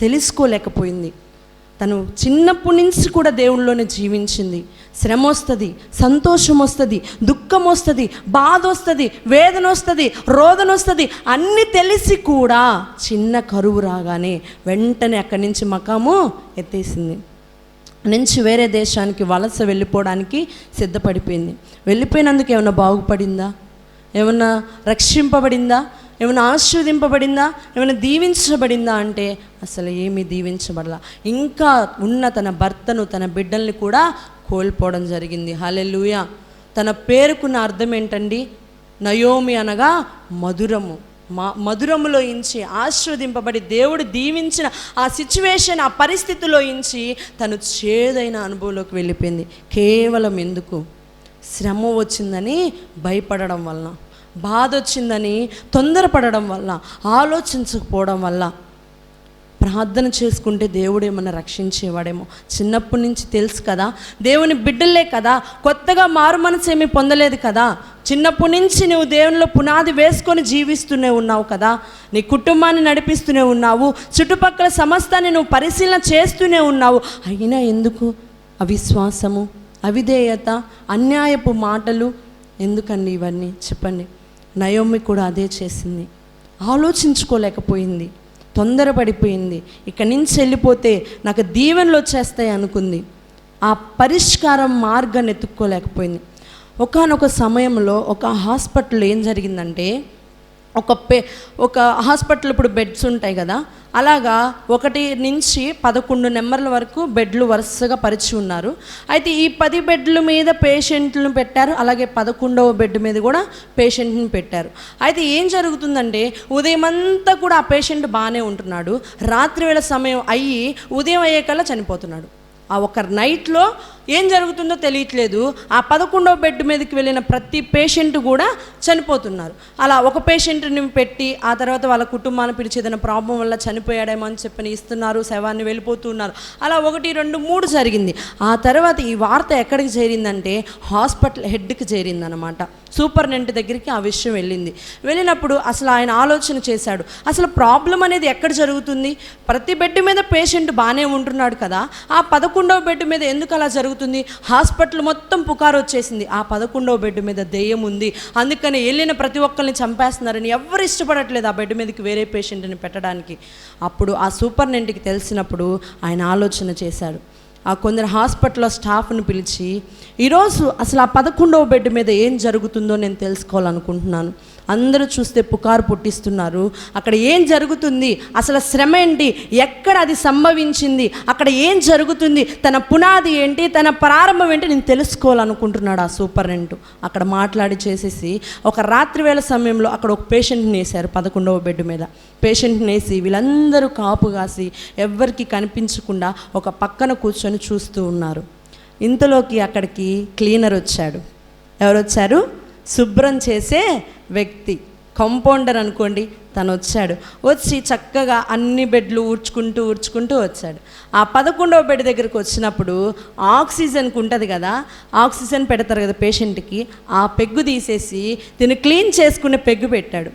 తెలుసుకోలేకపోయింది. తను చిన్నప్పటి నుంచి కూడా దేవుళ్ళలోనే జీవించింది. శ్రమ వస్తుంది సంతోషం వస్తుంది దుఃఖం వస్తుంది బాధ వస్తుంది వేదన వస్తుంది రోదన వస్తుంది అన్నీ తెలిసి కూడా చిన్న కరువు రాగానే వెంటనే అక్కడి నుంచి మకాము ఎత్తేసింది. నుంచి వేరే దేశానికి వలస వెళ్ళిపోవడానికి సిద్ధపడిపోయింది. వెళ్ళిపోయినందుకు ఏమైనా బాగుపడిందా? ఏమన్నా రక్షింపబడిందా? ఏమైనా ఆశీర్వదింపబడిందా ఏమైనా దీవించబడిందా అంటే అసలు ఏమీ దీవించబడలా. ఇంకా ఉన్న తన భర్తను తన బిడ్డల్ని కూడా కోల్పోవడం జరిగింది. హలెలుయ తన పేరుకున్న అర్థం ఏంటండి? నయోమి అనగా మధురము. మా మధురములో ఇంచి ఆశీర్వదింపబడి దేవుడు దీవించిన ఆ సిచ్యువేషన్ ఆ పరిస్థితిలో ఇంచి తను చేదైన అనుభవంలోకి వెళ్ళిపోయింది. కేవలం ఎందుకు? శ్రమ వచ్చిందని భయపడడం వలన. బాధ వచ్చిందని తొందరపడడం వల్ల ఆలోచించకపోవడం వల్ల ప్రార్థన చేసుకుంటే దేవుడు ఏమన్నా రక్షించేవాడేమో. చిన్నప్పటి నుంచి తెలుసు కదా దేవుని బిడ్డలే కదా కొత్తగా మారు మనసు ఏమీ పొందలేదు కదా. చిన్నప్పటి నుంచి నువ్వు దేవునిలో పునాది వేసుకొని జీవిస్తూనే ఉన్నావు కదా. నీ కుటుంబాన్ని నడిపిస్తూనే ఉన్నావు. చుట్టుపక్కల సమస్తాన్ని నువ్వు పరిశీలన చేస్తూనే ఉన్నావు. అయినా ఎందుకు అవిశ్వాసము అవిధేయత అన్యాయపు మాటలు? ఎందుకండి ఇవన్నీ? చెప్పండి. నయోమి కూడా అదే చేసింది. ఆలోచించుకోలేకపోయింది. తొందరపడిపోయింది. ఇక్కడి నుంచి వెళ్ళిపోతే నాకు దీవెనలు వచ్చేస్తాయి అనుకుంది. ఆ పరిష్కారం మార్గాన్ని ఎత్తుక్కోలేకపోయింది. ఒకానొక సమయంలో ఒక హాస్పిటల్లో ఏం జరిగిందంటే ఒక పే ఒక హాస్పిటల్ ఇప్పుడు బెడ్స్ ఉంటాయి కదా అలాగా ఒకటి నుంచి పదకొండు నెంబర్ల వరకు బెడ్లు వరుసగా పరిచి ఉన్నారు. అయితే ఈ పది బెడ్ల మీద పేషెంట్లను పెట్టారు అలాగే పదకొండవ బెడ్ మీద కూడా పేషెంట్ని పెట్టారు. అయితే ఏం జరుగుతుందంటే ఉదయం అంతా కూడా ఆ పేషెంట్ బాగానే ఉంటున్నాడు. రాత్రి వేళ సమయం అయ్యి ఉదయం అయ్యేకల్లా చనిపోతున్నాడు. ఆ ఒక నైట్లో ఏం జరుగుతుందో తెలియట్లేదు. ఆ పదకొండవ బెడ్ మీదకి వెళ్ళిన ప్రతి పేషెంట్ కూడా చనిపోతున్నారు. అలా ఒక పేషెంట్ని పెట్టి ఆ తర్వాత వాళ్ళ కుటుంబాన్ని పిలిచి ఏదైనా ప్రాబ్లం వల్ల చనిపోయాడేమో అని చెప్పని ఇస్తున్నారు శవాన్ని వెళ్ళిపోతున్నారు అలా ఒకటి రెండు మూడు జరిగింది. ఆ తర్వాత ఈ వార్త ఎక్కడికి చేరిందంటే హాస్పిటల్ హెడ్కి చేరిందనమాట సూపర్నెంట్ దగ్గరికి ఆ విషయం వెళ్ళింది. వెళ్ళినప్పుడు అసలు ఆయన ఆలోచన చేశాడు. అసలు ప్రాబ్లం అనేది ఎక్కడ జరుగుతుంది? ప్రతి బెడ్ మీద పేషెంట్ బాగానే ఉంటున్నాడు కదా. ఆ పదకొండవ బెడ్ మీద ఎందుకు అలా జరుగుతుంది? హాస్పిటల్ మొత్తం పుకారు వచ్చేసింది ఆ పదకొండవ బెడ్ మీద దెయ్యం ఉంది. అందుకని వెళ్ళిన ప్రతి ఒక్కరిని చంపేస్తున్నారని ఎవరు ఇష్టపడట్లేదు ఆ బెడ్ మీదకి వేరే పేషెంట్ని పెట్టడానికి. అప్పుడు ఆ సూపర్నెంట్కి తెలిసినప్పుడు ఆయన ఆలోచన చేశాడు. ఆ కొందరు హాస్పిటల్లో స్టాఫ్ని పిలిచి ఈరోజు అసలు ఆ పదకొండవ బెడ్ మీద ఏం జరుగుతుందో నేను తెలుసుకోవాలనుకుంటున్నాను. అందరూ చూస్తే పుకారు పుట్టిస్తున్నారు. అక్కడ ఏం జరుగుతుంది? అసలు శ్రమ ఏంటి? ఎక్కడ అది సంభవించింది? అక్కడ ఏం జరుగుతుంది? తన పునాది ఏంటి? తన ప్రారంభం ఏంటి? నేను తెలుసుకోవాలనుకుంటున్నాడు ఆ సూపరింటెంట్ అక్కడ మాట్లాడి చేసేసి ఒక రాత్రి వేళ సమయంలో అక్కడ ఒక పేషెంట్ని వేశారు పదకొండవ బెడ్ మీద. పేషెంట్ని వేసి వీళ్ళందరూ కాపు కాసి ఎవ్వరికి కనిపించకుండా ఒక పక్కన కూర్చొని చూస్తూ ఉన్నారు. ఇంతలోకి అక్కడికి క్లీనర్ వచ్చాడు. ఎవరు వచ్చారు శుభ్రం చేసే వ్యక్తి కంపౌండర్ అనుకోండి తను వచ్చాడు వచ్చి చక్కగా అన్ని బెడ్లు ఊడ్చుకుంటూ ఊడ్చుకుంటూ వచ్చాడు. ఆ పదకొండవ బెడ్ దగ్గరికి వచ్చినప్పుడు ఆక్సిజన్కి ఉంటుంది కదా ఆక్సిజన్ పెడతారు కదా పేషెంట్కి ఆ పెగ్గు తీసేసి దీన్ని క్లీన్ చేసుకునే పెగ్గు పెట్టాడు.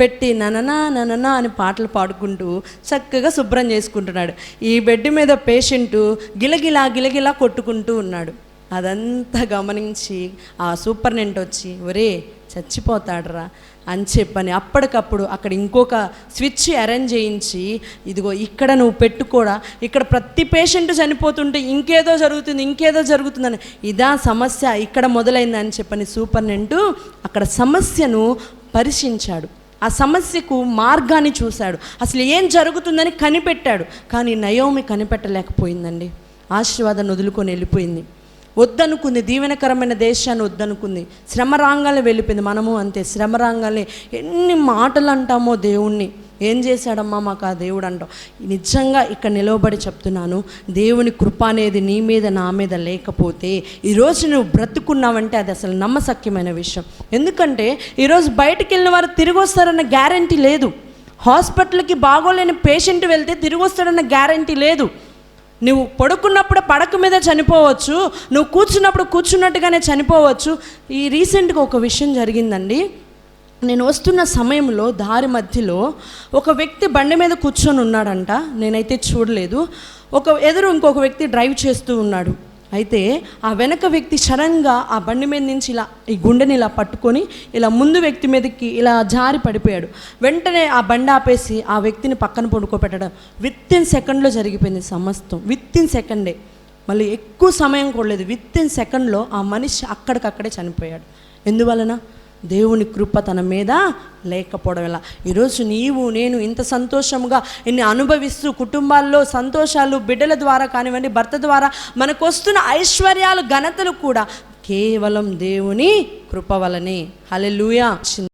పెట్టి నననా నననా అని పాటలు పాడుకుంటూ చక్కగా శుభ్రం చేసుకుంటున్నాడు. ఈ బెడ్ మీద పేషెంటు గిలగిలా గిలగిలా కొట్టుకుంటూ ఉన్నాడు. అదంతా గమనించి ఆ సూపర్నెంట్ వచ్చి ఒరే చచ్చిపోతాడరా అని చెప్పని అప్పటికప్పుడు అక్కడ ఇంకొక స్విచ్ అరేంజ్ చేయించి ఇదిగో ఇక్కడ నువ్వు పెట్టుకోడా ఇక్కడ ప్రతి పేషెంట్ చనిపోతుంటే ఇంకేదో జరుగుతుంది ఇంకేదో జరుగుతుందని ఇదా సమస్య ఇక్కడ మొదలైందని చెప్పని సూపర్నెంట్ అక్కడ సమస్యను పరిశీలించాడు. ఆ సమస్యకు మార్గాన్ని చూశాడు. అసలు ఏం జరుగుతుందని కనిపెట్టాడు. కానీ నయోమి కనిపెట్టలేకపోయిందండి. ఆశీర్వాదాన్ని వదులుకొని వెళ్ళిపోయింది. వద్దనుకుంది దీవెనకరమైన దేశాన్ని వద్దనుకుంది. శ్రమరాంగాలే వెళ్ళిపోయింది. మనము అంతే శ్రమరాంగాలే. ఎన్ని మాటలు అంటామో దేవుణ్ణి. ఏం చేశాడమ్మా మాకు ఆ దేవుడు అంటాం నిజంగా ఇక్కడ నిలవబడి చెప్తున్నాను దేవుని కృప అనేది నీ మీద నా మీద లేకపోతే ఈరోజు నువ్వు బ్రతుకున్నావంటే అది అసలు నమ్మసక్యమైన విషయం. ఎందుకంటే ఈరోజు బయటకు వెళ్ళిన వారు తిరిగి వస్తారన్న గ్యారంటీ లేదు. హాస్పిటల్కి బాగోలేని పేషెంట్ వెళ్తే తిరిగి వస్తాడన్న గ్యారంటీ లేదు. నువ్వు పడుకున్నప్పుడు పడక మీద చనిపోవచ్చు నువ్వు కూర్చున్నప్పుడు కూర్చున్నట్టుగానే చనిపోవచ్చు. ఈ రీసెంట్గా ఒక విషయం జరిగిందండి. నేను వస్తున్న సమయంలో దారి మధ్యలో ఒక వ్యక్తి బండి మీద కూర్చొని ఉన్నాడంట. నేనైతే చూడలేదు. ఒక ఎదురు ఇంకొక వ్యక్తి డ్రైవ్ చేస్తూ ఉన్నాడు. అయితే ఆ వెనక వ్యక్తి సడన్గా ఆ బండి మీద నుంచి ఇలా ఈ గుండెని ఇలా పట్టుకొని ఇలా ముందు వ్యక్తి మీదకి ఇలా జారి పడిపోయాడు. వెంటనే ఆ బండి ఆపేసి ఆ వ్యక్తిని పక్కన పడుకోబెట్టడం విత్ ఇన్ సెకండ్లో జరిగిపోయింది సమస్తం. విత్ ఇన్ సెకండే. మళ్ళీ ఎక్కువ సమయం కూడలేదు విత్ ఇన్ సెకండ్లో ఆ మనిషి అక్కడికక్కడే చనిపోయాడు. ఎందువలన? దేవుని కృప తన మీద లేకపోవడం ఈరోజు నీవు నేను ఇంత సంతోషముగా ఇన్ని అనుభవిస్తూ కుటుంబాల్లో సంతోషాలు బిడ్డల ద్వారా కానివ్వండి భర్త ద్వారా మనకు వస్తున్న ఐశ్వర్యాలు ఘనతలు కూడా కేవలం దేవుని కృప వలనే. హల్లెలూయా.